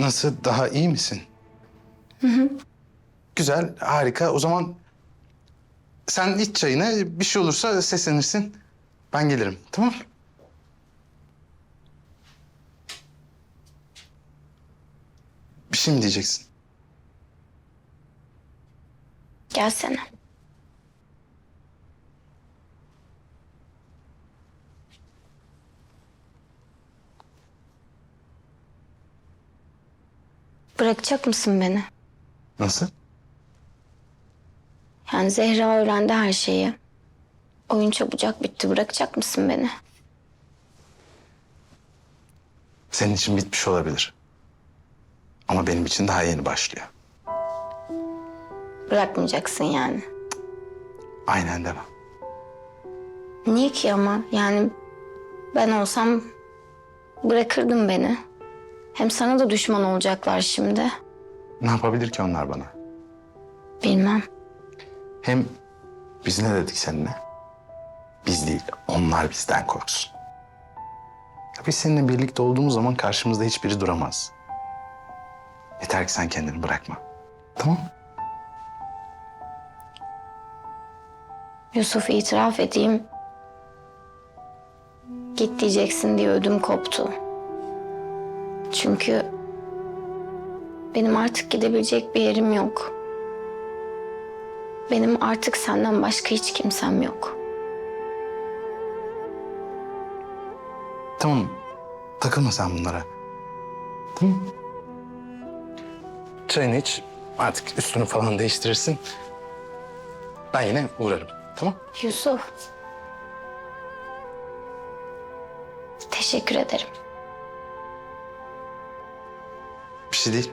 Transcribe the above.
Nasıl? Daha iyi misin? Hı hı. Güzel, harika. O zaman sen iç çayını. Bir şey olursa seslenirsin. Ben gelirim, tamam Bir şey mi diyeceksin? Gelsene. Bırakacak mısın beni? Nasıl? Yani Zehra öğrendi her şeyi. Oyun çabucak bitti. Bırakacak mısın beni? Senin için bitmiş olabilir. Ama benim için daha yeni başlıyor. Bırakmayacaksın yani. Aynen demem. Niye ki ama? Yani ben olsam bırakırdım beni. Hem sana da düşman olacaklar şimdi. Ne yapabilir ki onlar bana? Bilmem. Hem biz ne dedik seninle? Biz değil, onlar bizden korksun. Biz seninle birlikte olduğumuz zaman karşımızda hiçbiri duramaz. Yeter ki sen kendini bırakma. Tamam mı? Yusuf itiraf edeyim. Git diyeceksin diye ödüm koptu. Çünkü benim artık gidebilecek bir yerim yok. Benim artık senden başka hiç kimsem yok. Tamam. Takılma sen bunlara. Tamam. Çayını iç. Artık üstünü falan değiştirirsin. Ben yine uğrarım. Tamam? Yusuf. Teşekkür ederim. Bir şey değil.